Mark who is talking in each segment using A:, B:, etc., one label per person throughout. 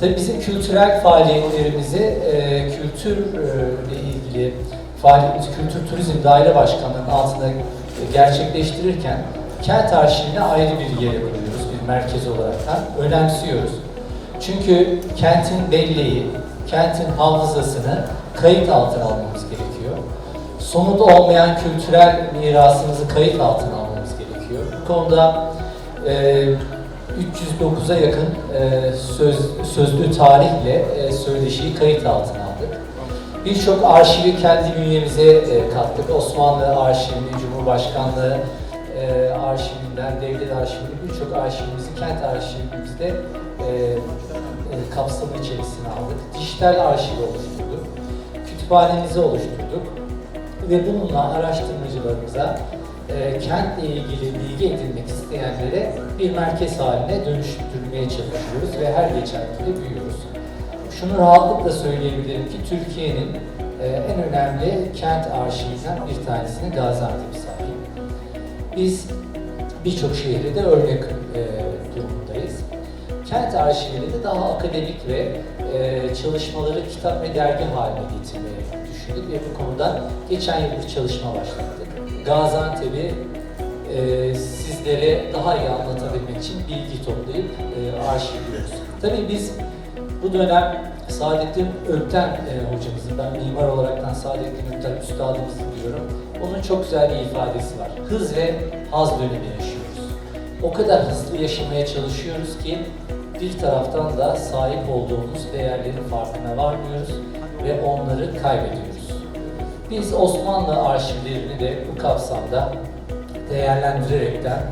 A: Tabii bizim kültürel faaliyetlerimizi e, kültürle ilgili faaliyetimiz Kültür Turizm Daire Başkanlığı'nın altında gerçekleştirirken kent arşivine ayrı bir yere koyuyoruz, bir merkez olaraktan önemsiyoruz. Çünkü kentin belleği, kentin hafızasını kayıt altına almamız gerekiyor. Somut olmayan kültürel mirasımızı kayıt altına almamız gerekiyor. Bu konuda e, 309'a yakın e, söz, sözlü tarihle e, söyleşiyi kayıt altına aldık. Birçok arşivi kendi bünyemize e, kattık. Osmanlı arşivini, Cumhurbaşkanlığı e, arşivinden, devlet arşivini, birçok arşivimizi kent arşivimizde e, e, kapsamı içerisine aldık. Dijital arşiv oluşturduk. Kütüphanemizi oluşturduk. Ve bununla araştırmacılarımıza e, kentle ilgili bilgi edinmek isteyenlere bir merkez haline dönüştürmeye çalışıyoruz ve her geçen gün büyüyoruz. Şunu rahatlıkla söyleyebilirim ki Türkiye'nin e, en önemli kent arşivinden bir tanesine Gaziantep sahip. Biz birçok şehirde de örnek e, durumundayız. Kent arşivini de daha akademik ve e, çalışmaları kitap ve dergi haline getirmeyi düşündük ve bu konuda geçen yıl bir çalışma başlattık. Gaziantep'i e, sizlere daha iyi anlatabilmek için bilgi toplayıp e, arşivliyoruz. Tabii biz bu dönem Saadettin Ökten e, hocamızın, ben mimar olaraktan Saadettin Ökten üstadımızı diyorum. Onun çok güzel bir ifadesi var. Hız ve haz dönemi yaşıyoruz. O kadar hızlı yaşamaya çalışıyoruz ki bir taraftan da sahip olduğumuz değerlerin farkına varmıyoruz ve onları kaybediyoruz. Biz Osmanlı arşivlerini de bu kapsamda değerlendirerekten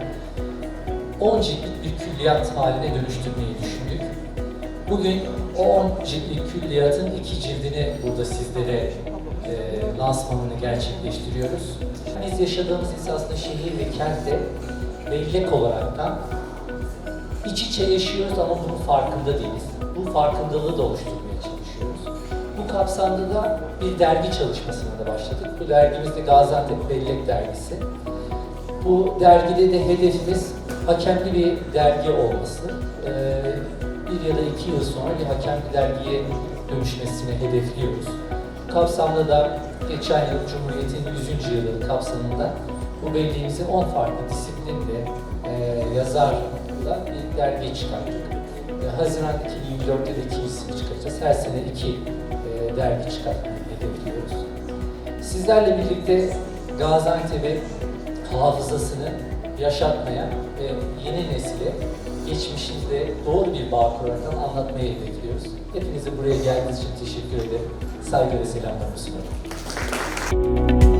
A: 10 ciltlik bir külliyat haline dönüştürmeyi düşündük. Bugün o 10 ciltlik külliyatın iki cildini burada sizlere e, lansmanını gerçekleştiriyoruz. Biz yaşadığımız esasında şehir ve kentte bellek olaraktan iç içe yaşıyoruz ama bunun farkında değiliz. Bu farkındalığı da oluşturmaya çalışıyoruz. Bu kapsamda da bir dergi çalışmasına da başladık. Bu dergimiz de Gaziantep Bellek Dergisi. Bu dergide de hedefimiz hakemli bir dergi olması. Ee, bir ya da iki yıl sonra bir hakemli dergiye dönüşmesini hedefliyoruz. Bu kapsamda da geçen yıl Cumhuriyet'in 100. yılı kapsamında bu belleğimizi 10 farklı disiplinde e, yazarla bir dergi çıkarttık. E, Haziran 2024'te de ikincisini çıkaracağız. Her sene iki dergi çıkartmayı hedefliyoruz. Sizlerle birlikte Gaziantep'i hafızasını yaşatmaya ve yeni nesile geçmişimizde doğru bir bağ kurarak anlatmayı hedefliyoruz. Hepinize buraya geldiğiniz için teşekkür ederim. Saygı ve selamlarımı sunuyorum.